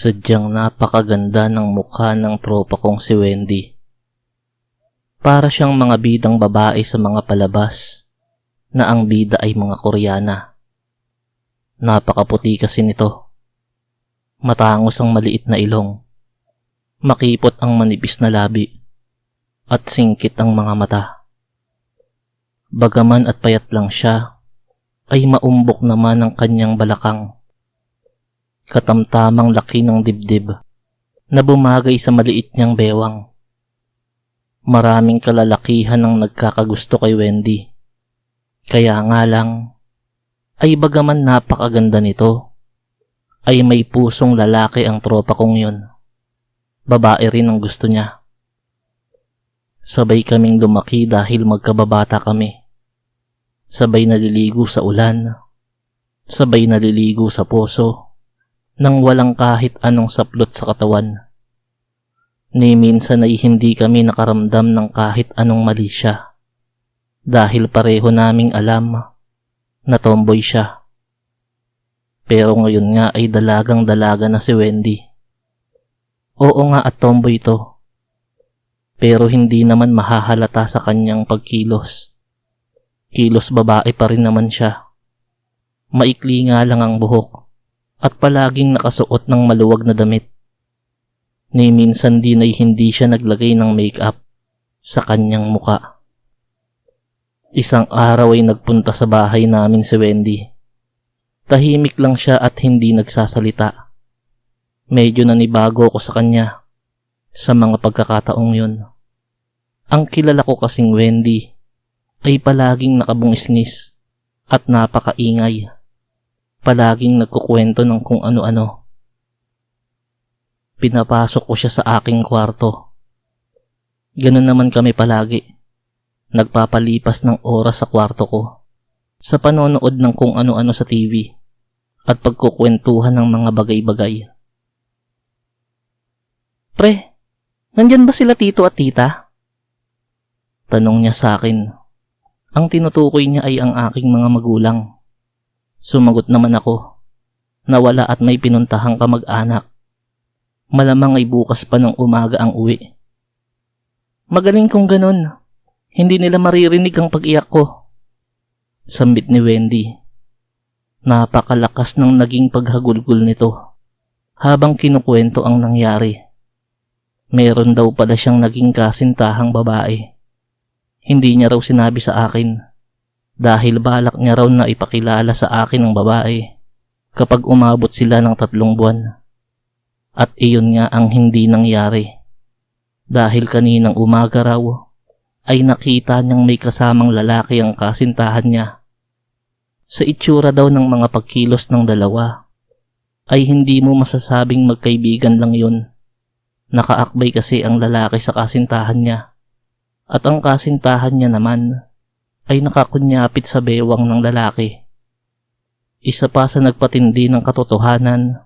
Sadyang napakaganda ng mukha ng tropa kong si Wendy. Para siyang mga bidang babae sa mga palabas na ang bida ay mga Koreana. Napakaputi kasi nito. Matangos ang maliit na ilong. Makipot ang manipis na labi. At singkit ang mga mata. Bagaman at payat lang siya, ay maumbok naman ang kanyang balakang. Katamtamang laki ng dibdib na bumagay sa maliit niyang bewang. Maraming kalalakihan ang nagkakagusto kay Wendy. Kaya nga lang, ay bagaman napakaganda nito, ay may pusong lalaki ang tropa kong yun. Babae rin ang gusto niya. Sabay kaming lumaki dahil magkababata kami. Sabay naliligo sa ulan. Sabay naliligo sa poso. Nang walang kahit anong saplot sa katawan. Ni minsan ay hindi kami nakaramdam ng kahit anong mali siya. Dahil pareho naming alam na tomboy siya. Pero ngayon nga ay dalagang dalaga na si Wendy. Oo nga at tomboy to. Pero hindi naman mahahalata sa kanyang pagkilos. Kilos babae pa rin naman siya. Maikli nga lang ang buhok at palaging nakasuot ng maluwag na damit. Ni minsan din ay hindi siya naglagay ng makeup sa kanyang muka. Isang araw ay nagpunta sa bahay namin si Wendy. Tahimik lang siya at hindi nagsasalita. Medyo nanibago ako sa kanya sa mga pagkakataong yun. Ang kilala ko kasing Wendy ay palaging nakabungisngis at napakaingay. Palaging nagkukwento ng kung ano-ano. Pinapasok ko siya sa aking kwarto. Ganun naman kami palagi. Nagpapalipas ng oras sa kwarto ko. Sa panonood ng kung ano-ano sa TV. At pagkukwentuhan ng mga bagay-bagay. Pre, nandyan ba sila tito at tita? Tanong niya sa akin. Ang tinutukoy niya ay ang aking mga magulang. Sumagot naman ako. Nawala at may pinuntahang kamag-anak. Malamang ay bukas pa ng umaga ang uwi. Magaling kong ganun. Hindi nila maririnig ang pag-iyak ko. Sambit ni Wendy. Napakalakas ng naging paghagulgol nito. Habang kinukwento ang nangyari. Meron daw pala siyang naging kasintahang babae. Hindi niya raw sinabi sa akin dahil balak niya raw na ipakilala sa akin ang babae kapag umabot sila ng tatlong buwan. At iyon nga ang hindi nangyari. Dahil kaninang umaga raw ay nakita niyang may kasamang lalaki ang kasintahan niya. Sa itsura daw ng mga pagkilos ng dalawa ay hindi mo masasabing magkaibigan lang yun. Nakaakbay kasi ang lalaki sa kasintahan niya at ang kasintahan niya naman ay nakakunyapit sa bewang ng lalaki. Isa pa sa nagpatindi ng katotohanan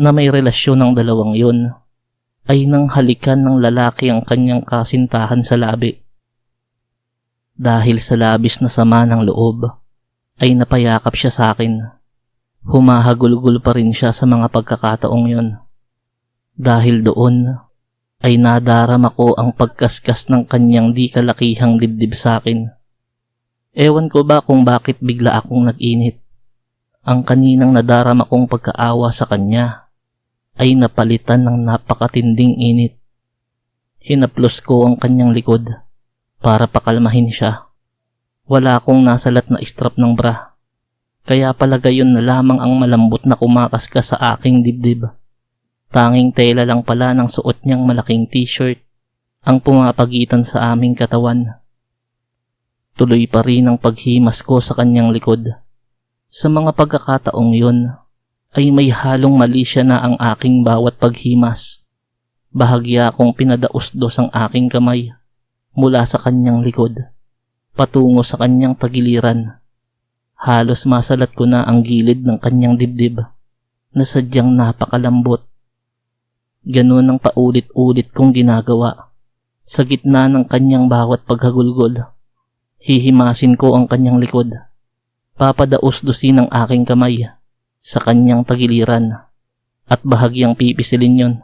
na may relasyon ng dalawang yun ay nang halikan ng lalaki ang kanyang kasintahan sa labi. Dahil sa labis na sama ng loob, ay napayakap siya sa akin. Humahagulgul pa rin siya sa mga pagkakataong yun. Dahil doon, ay nadarama ko ang pagkaskas ng kanyang di kalakihang dibdib sa akin. Ewan ko ba kung bakit bigla akong nag-init. Ang kaninang nadarama kong pagkaawa sa kanya ay napalitan ng napakatinding init. Hinaplos ko ang kanyang likod para pakalmahin siya. Wala akong nasalat na strap ng bra. Kaya pala gayon na lamang ang malambot na kumakaskas sa aking dibdib. Tanging tela lang pala ng suot niyang malaking t-shirt ang pumapagitan sa aming katawan. Tuloy pa rin ang paghimas ko sa kanyang likod. Sa mga pagkakataong yun, ay may halong mali siya na ang aking bawat paghimas. Bahagya akong pinadausdos ang aking kamay mula sa kanyang likod, patungo sa kanyang tagiliran. Halos masalat ko na ang gilid ng kanyang dibdib na sadyang napakalambot Ganun ang paulit-ulit kong ginagawa. Sa gitna ng kanyang bawat paghagulgol, hihimasin ko ang kanyang likod. Papadaos-dusin ang aking kamay sa kanyang tagiliran. at bahagyang pipisilin yon.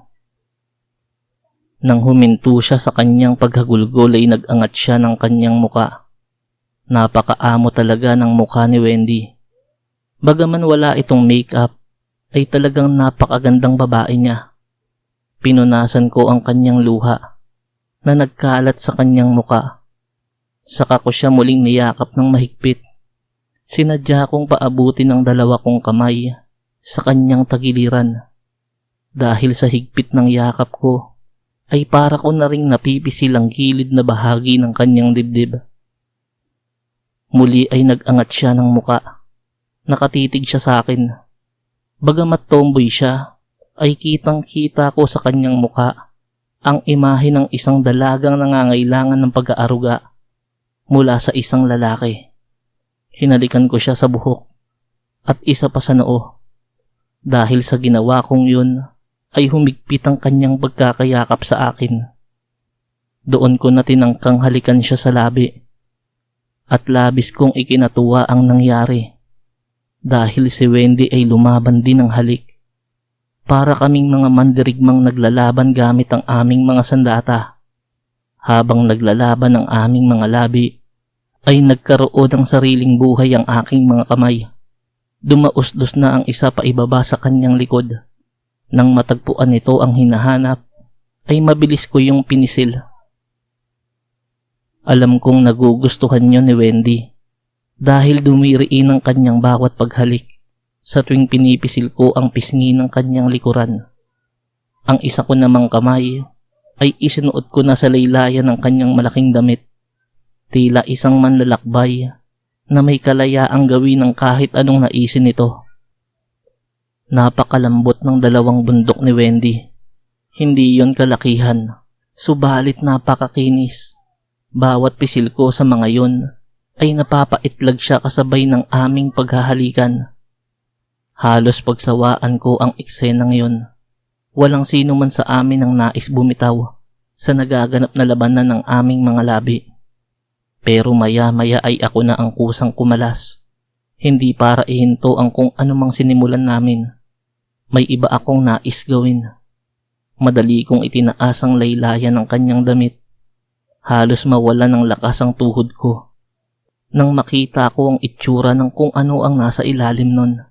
Nang huminto siya sa kanyang paghagulgol ay nag-angat siya ng kanyang muka. Napakaamo talaga ng mukha ni Wendy. Bagaman wala itong makeup, ay talagang napakagandang babae niya. Pinunasan ko ang kanyang luha na nagkalat sa kanyang muka. Saka ko siya muling niyakap ng mahigpit. Sinadya kong paabuti ng dalawa kong kamay sa kanyang tagiliran. Dahil sa higpit ng yakap ko, ay para ko na ring napipisil ang gilid na bahagi ng kanyang dibdib. Muli ay nag-angat siya ng muka. Nakatitig siya sa akin. Bagamat tomboy siya, ay kitang kita ko sa kanyang muka ang imahe ng isang dalagang nangangailangan ng pag-aaruga mula sa isang lalaki. Hinalikan ko siya sa buhok at isa pa sa noo. Dahil sa ginawa kong yun, ay humigpit ang kanyang pagkakayakap sa akin. Doon ko na tinangkang halikan siya sa labi. At labis kong ikinatuwa ang nangyari. Dahil si Wendy ay lumaban din ng halik. Para kaming mga mandirigmang naglalaban gamit ang aming mga sandata. Habang naglalaban ang aming mga labi, ay nagkaroon ng sariling buhay ang aking mga kamay. Dumausdos na ang isa pa ibaba sa kanyang likod. Nang matagpuan nito ang hinahanap, ay mabilis ko yung pinisil. Alam kong nagugustuhan niyo ni Wendy dahil dumiriin ang kanyang bawat paghalik sa tuwing pinipisil ko ang pisngi ng kanyang likuran. Ang isa ko namang kamay ay isinuot ko na sa laylayan ng kanyang malaking damit. Tila isang manlalakbay na may kalayaang gawin ng kahit anong naisin nito. Napakalambot ng dalawang bundok ni Wendy. Hindi yon kalakihan, subalit napakakinis. Bawat pisil ko sa mga yon ay napapaitlag siya kasabay ng aming paghahalikan. Halos pagsawaan ko ang eksenang yon. Walang sino man sa amin ang nais bumitaw sa nagaganap na labanan ng aming mga labi. Pero maya-maya ay ako na ang kusang kumalas. Hindi para ihinto ang kung anumang sinimulan namin. May iba akong nais gawin. Madali kong itinaas ang laylayan ng kanyang damit. Halos mawala ng lakas ang tuhod ko. Nang makita ko ang itsura ng kung ano ang nasa ilalim nun.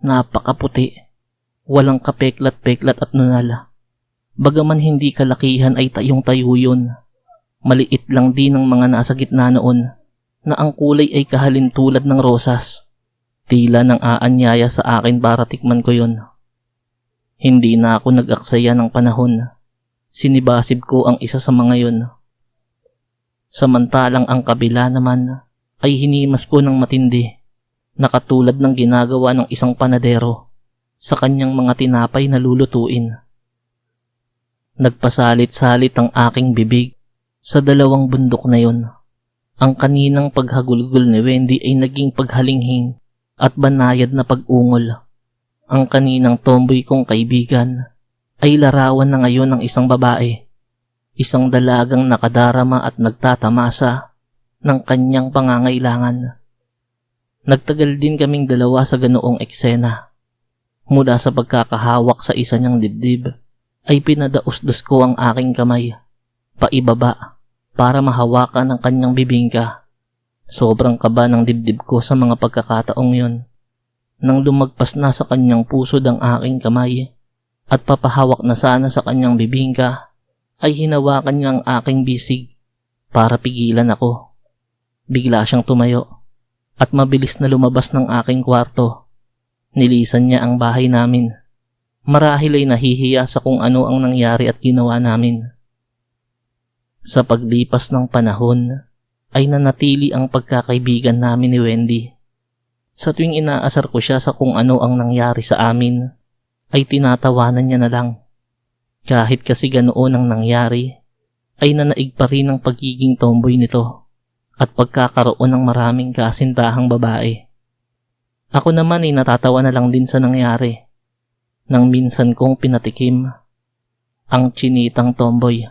Napakaputi. Walang kapeklat-peklat at nunala. Bagaman hindi kalakihan ay tayong-tayo yun. Maliit lang din ang mga nasa gitna noon na ang kulay ay kahalin tulad ng rosas. Tila nang aanyaya sa akin para tikman ko yon. Hindi na ako nag-aksaya ng panahon. Sinibasib ko ang isa sa mga yon. Samantalang ang kabila naman ay hinimas ko ng matindi na katulad ng ginagawa ng isang panadero sa kanyang mga tinapay na lulutuin. Nagpasalit-salit ang aking bibig sa dalawang bundok na yon. Ang kaninang paghagulgol ni Wendy ay naging paghalinghing at banayad na pag-ungol. Ang kaninang tomboy kong kaibigan ay larawan na ngayon ng isang babae. Isang dalagang nakadarama at nagtatamasa ng kanyang pangangailangan. Nagtagal din kaming dalawa sa ganoong eksena. Mula sa pagkakahawak sa isa niyang dibdib, ay pinadausdos ko ang aking kamay, paibaba, para mahawakan ang kanyang bibingka. Sobrang kaba ng dibdib ko sa mga pagkakataong yon. Nang lumagpas na sa kanyang puso ang aking kamay, at papahawak na sana sa kanyang bibingka, ay hinawakan niya ang aking bisig para pigilan ako. Bigla siyang tumayo at mabilis na lumabas ng aking kwarto. Nilisan niya ang bahay namin. Marahil ay nahihiya sa kung ano ang nangyari at ginawa namin. Sa paglipas ng panahon, ay nanatili ang pagkakaibigan namin ni Wendy. Sa tuwing inaasar ko siya sa kung ano ang nangyari sa amin, ay tinatawanan niya na lang. Kahit kasi ganoon ang nangyari, ay nanaig pa rin ang pagiging tomboy nito at pagkakaroon ng maraming kasintahang babae. Ako naman ay natatawa na lang din sa nangyari nang minsan kong pinatikim ang chinitang tomboy